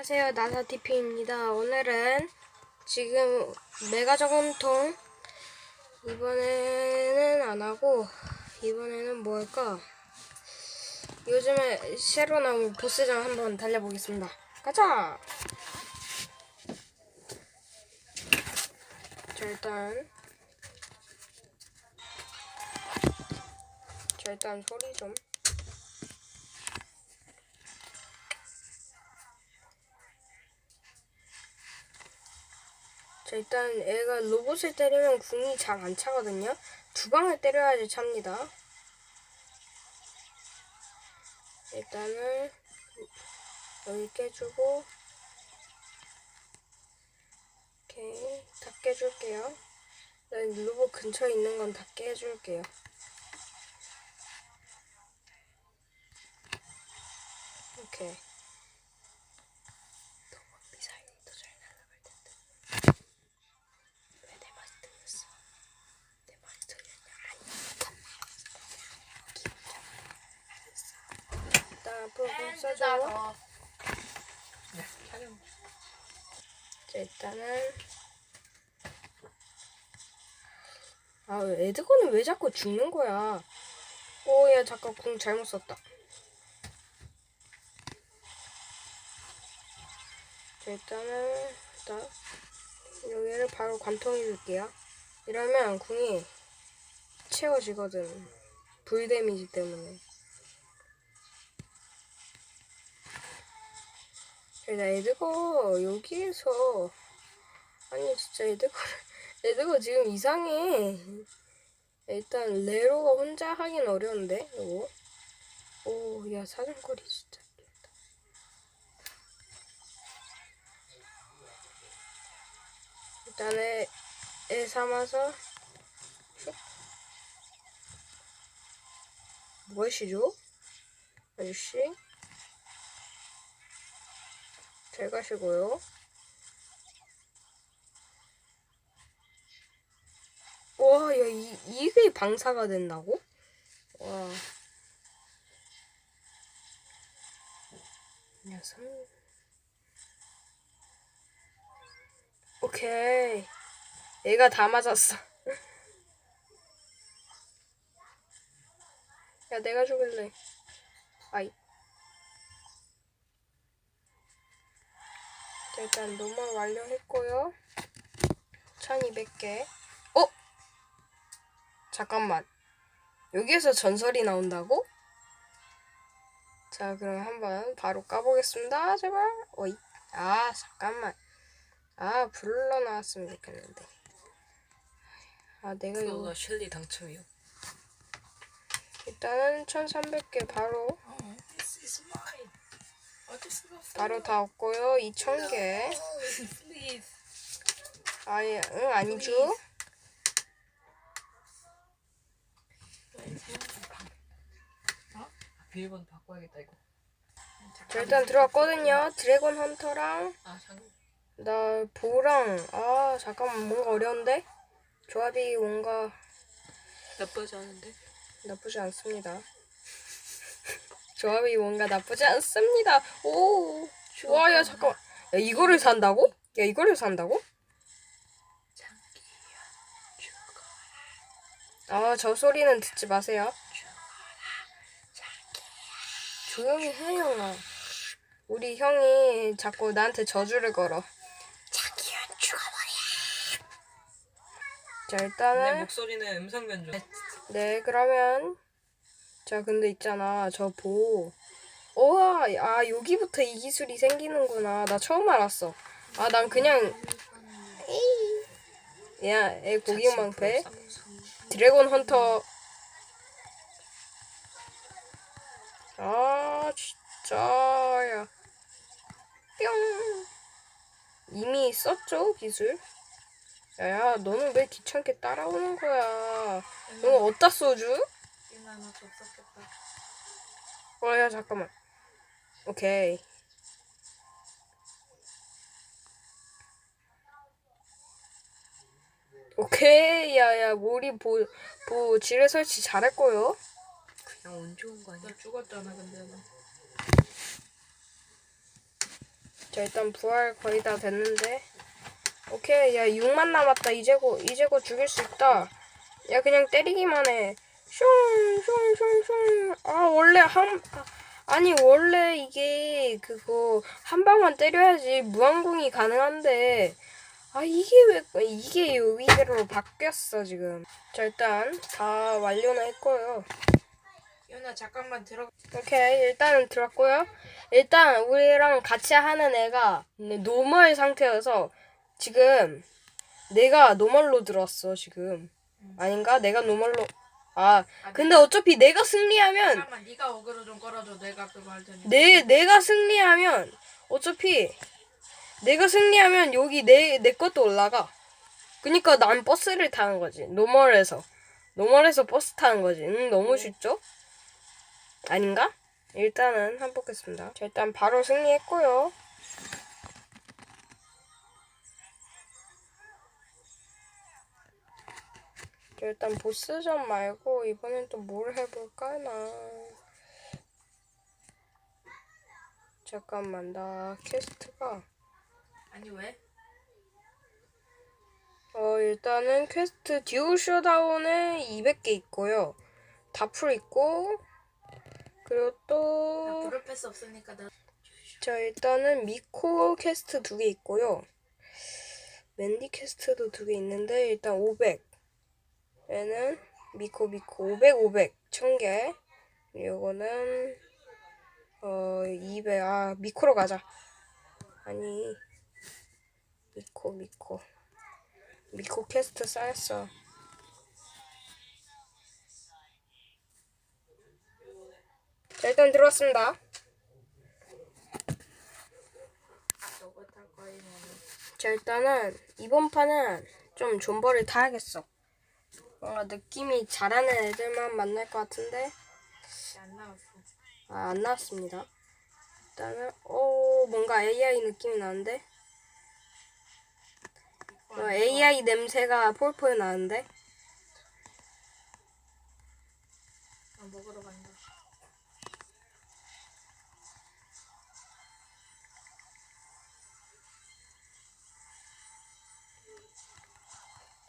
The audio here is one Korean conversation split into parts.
안녕하세요. 나사TP입니다. 오늘은 지금 메가 저금통 이번에는 안하고 이번에는 뭐 할까? 요즘에 새로 나온 보스전 한번 달려보겠습니다. 가자! 자 일단. 자 일단 소리 좀 자, 일단 애가 로봇을 때리면 궁이 잘 안 차거든요. 두 방을 때려야지 찹니다. 일단은 여기 깨주고 오케이 다 깨줄게요. 로봇 근처에 있는 건 다 깨줄게요. 오케이. 앞으로 공 써줘. 자, 일단은 아, 에드건은 왜 자꾸 죽는 거야? 오, 야, 잠깐 공 잘못 썼다. 자, 일단은 일단 여기를 바로 관통해 줄게요. 이러면 궁이 채워지거든. 불 데미지 때문에. 나 에드거 여기에서 아니 진짜 에드거 에드거 지금 이상해. 일단 레로가 혼자 하긴 어려운데 이거. 오야 사정거리 진짜. 일단은 애 삼아서 슉. 무엇이죠? 아저씨 잘 가시고요. 와, 야, 이, 이게 방사가 된다고? 와. 야, 삼. 오케이. 얘가 다 맞았어. 야, 내가 죽을래. 아이. 일단 노멀 완료했고요. 1200개. 어? 잠깐만. 여기에서 전설이 나온다고? 자, 그럼 한번 바로 까보겠습니다. 제발. 어이. 아, 잠깐만. 아, 불러 나왔으면 좋겠는데. 아, 내가 이거 셸리 당첨이요. 일단은 1300개 바로 어. 어쩔 수가 없어. 바로 다 얻고요. 2000개. Please. 아예 응? 어? 비밀번호 바꿔야겠다 이거. 자, 일단 들어왔거든요. 드래곤 헌터랑 아 잠깐. 나 보랑 아 잠깐만 뭔가 어려운데 조합이 뭔가 나쁘지 않은데. 나쁘지 않습니다. 조합이 뭔가 나쁘지 않습니다. 오 좋아요 잠깐. 야 이거를 산다고? 야 이거를 산다고? 아 저 소리는 듣지 마세요. 조용히 해 형아. 우리 형이 자꾸 나한테 저주를 걸어. 장기야 죽어버려. 자 내 일단은 목소리는 음성 변조. 네, 그러면 자, 근데 있잖아. 저 보. 우와, 아, 여기부터 이 기술이 생기는구나. 나 처음 알았어. 아, 난 그냥. 야, 애 고기망패. 드래곤 헌터. 아, 진짜야. 뿅. 이미 썼죠, 기술? 야야, 너는 왜 귀찮게 따라오는 거야? 너는 어디다 써주? 너 접속했다. 어, 야, 잠깐만. 오케이. 오케이, 야, 야, 우리 보, 보, 지뢰 설치 잘했고요. 그냥 운 좋은 거 아니야? 나 죽었잖아 근데 나. 자 일단 부활 거의 다 됐는데 오케이 야 6만 남았다 이제 고 이제 고 죽일 수 있다 야 그냥 때리기만 해 슝슝슝슝 아 원래 한 아, 아니 원래 이게 그거 한 방만 때려야지 무한공이 가능한데 아 이게 왜 이게 여기로 바뀌었어 지금 자 일단 다 완료는 했고요 유나 잠깐만 들어. 오케이 일단은 들었고요. 일단 우리랑 같이 하는 애가 노멀 상태여서 지금 내가 노멀로 들었어 지금 아닌가? 내가 노멀로 아 근데 어차피 내가 승리하면 잠깐만 네가 어그로 좀 끌어줘. 내가 그거 할 테니까. 내 내가 승리하면 어차피 내가 승리하면 여기 내 내 것도 올라가. 그니까 난 버스를 타는 거지. 노멀에서 노멀에서 버스 타는 거지. 응 너무 쉽죠? 아닌가? 일단은 한번 보겠습니다. 자, 일단 바로 승리했고요. 일단 보스전 말고 이번엔 또 뭘 해볼까 나. 잠깐만 나 퀘스트가 아니 왜? 어 일단은 퀘스트 듀오 쇼다운에 200개 있고요. 다풀 있고 그리고 나또 불을 패스 없으니까 나. 자 일단은 미코 퀘스트 두 개 있고요. 맨디 퀘스트도 두 개 있는데 일단 500 얘는 미코 미코. 500 500 1000개. 이거는 어 200 아 미코로 가자. 아니 미코 미코. 미코 퀘스트 쌓였어. 자 일단 들어왔습니다. 자 일단은 이번 판은 좀 존버를 타야겠어. 뭔가 느낌이 잘하는 애들만 만날 것 같은데 안 나왔어. 아, 안 나왔습니다. 일단은 오 뭔가 AI 느낌이 나는데 어, AI 냄새가 폴폴 나는데 나 먹으러 간다.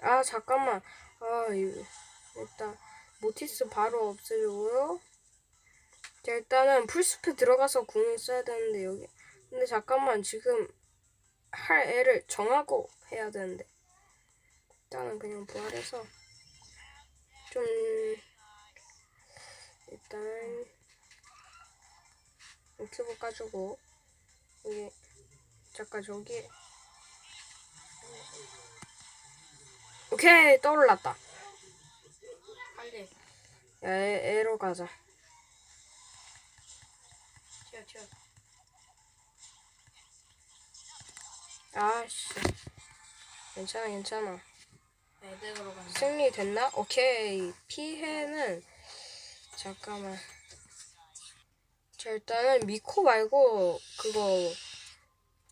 아 잠깐만. 아 일단 모티스 바로 없애주고요. 자 일단은 풀숲에 들어가서 궁을 써야 되는데 여기. 근데 잠깐만 지금 할 애를 정하고 해야 되는데. 일단은 그냥 부활해서 좀 일단 유튜브 까주고 여기 잠깐 저기 오케이 떠올랐다. 빨리 야 애, 애로 가자. 튀어 튀어. 아씨. 괜찮아 괜찮아. 애들으로 간다. 승리 됐나? 오케이. 피해는 잠깐만. 자 일단은 미코 말고 그거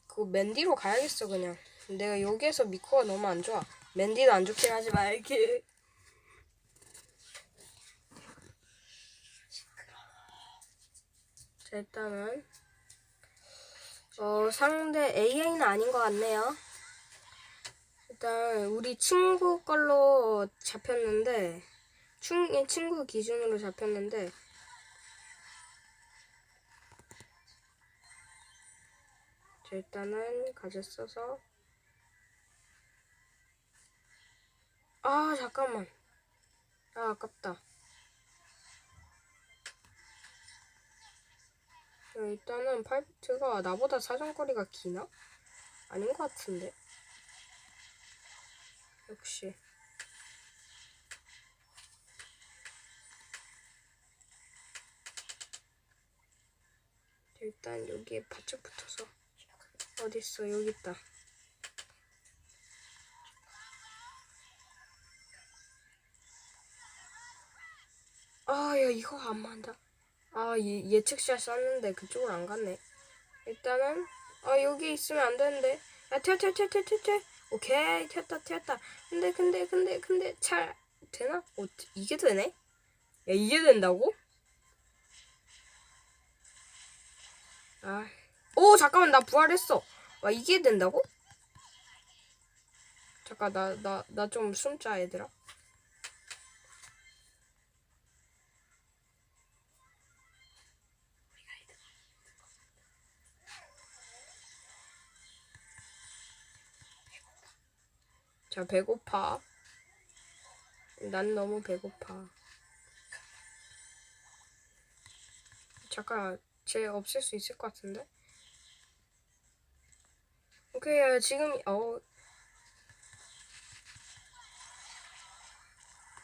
그거 맨디로 가야겠어 그냥. 내가 여기에서 미코가 너무 안 좋아 맨디도 안 좋긴 하지 말게. 자 일단은. 어 상대 AI는 아닌 것 같네요. 일단 우리 친구 걸로 잡혔는데 친, 친구 기준으로 잡혔는데. 자, 일단은 가져 써서 아 잠깐만. 아 아깝다. 자, 일단은 팔비트가 나보다 사정거리가 기나? 아닌 것 같은데. 역시. 일단 여기에 바짝 붙어서. 어딨어? 여기 있다 이거 안 맞아 아 예, 예측샷 쐈는데 그쪽으로 안 갔네 일단은 아 여기 있으면 안 되는데 야 튀어 튀어 튀어 튀어 튀어 튀어. 오케이 튀었다 튀었다 근데 근데 근데 근데 잘 되나? 어 이게 되네? 야 이게 된다고? 아 오 잠깐만 나 부활했어. 와 이게 된다고? 잠깐 나 나 나 좀 숨자 얘들아. 자 배고파. 난 너무 배고파. 잠깐 쟤 없앨 수 있을 것 같은데? 오케이 지금 어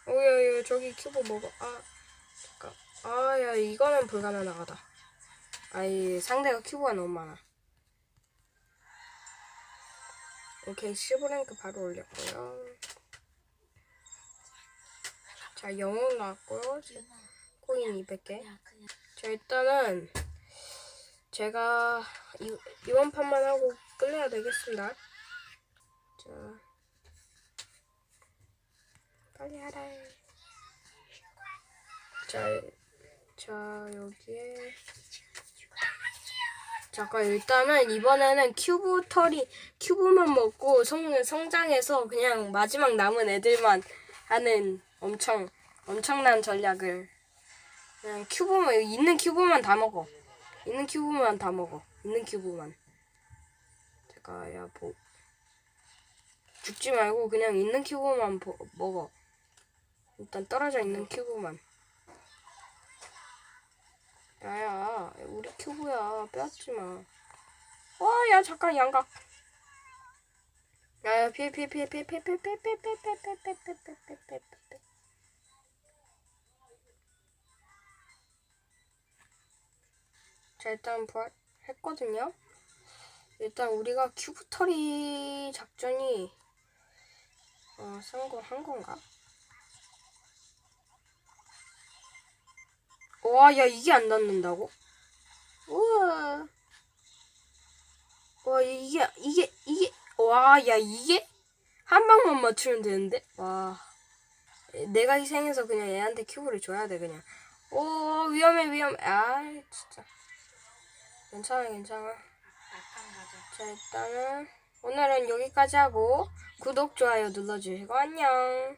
오야 야 저기 큐브 먹어 아 잠깐 아 야 이거는 불가능하다 아이 상대가 큐브가 너무 많아 오케이 15랭크 바로 올렸고요 자 영웅 나왔고요 코인 200개 야 그냥 자 일단은 제가 이, 이번 판만 하고 끝내야 되겠습니다. 자 빨리 하라. 자, 자 여기에 잠깐 일단은 이번에는 큐브 털이 큐브만 먹고 성 성장해서 그냥 마지막 남은 애들만 하는 엄청 엄청난 전략을 그냥 큐브만 있는 큐브만 다 먹어. 있는 큐브만 다 먹어. 있는 큐브만. 잠깐 야 뭐. 죽지 말고 그냥 있는 큐브만 보- 먹어. 일단 떨어져 있는 큐브만. 야야 우리 큐브야 빼앗지 마. 와야 잠깐 양각. 야야 피해 피해 피해 피해 피해 피해 피해 피해 피해 피해 피해 피해 피해 피해 피해 피해 자 일단 부활했거든요. 일단 우리가 큐브 털이 작전이 어, 성공한 건가? 와, 야 이게 안 닿는다고? 우와. 와, 이게 이게 이게 와, 야 이게 한 방만 맞추면 되는데? 와. 내가 희생해서 그냥 얘한테 큐브를 줘야 돼 그냥. 오, 위험해 위험해. 아, 진짜. 괜찮아 괜찮아. 자 일단은 오늘은 여기까지 하고 구독 좋아요 눌러주시고 안녕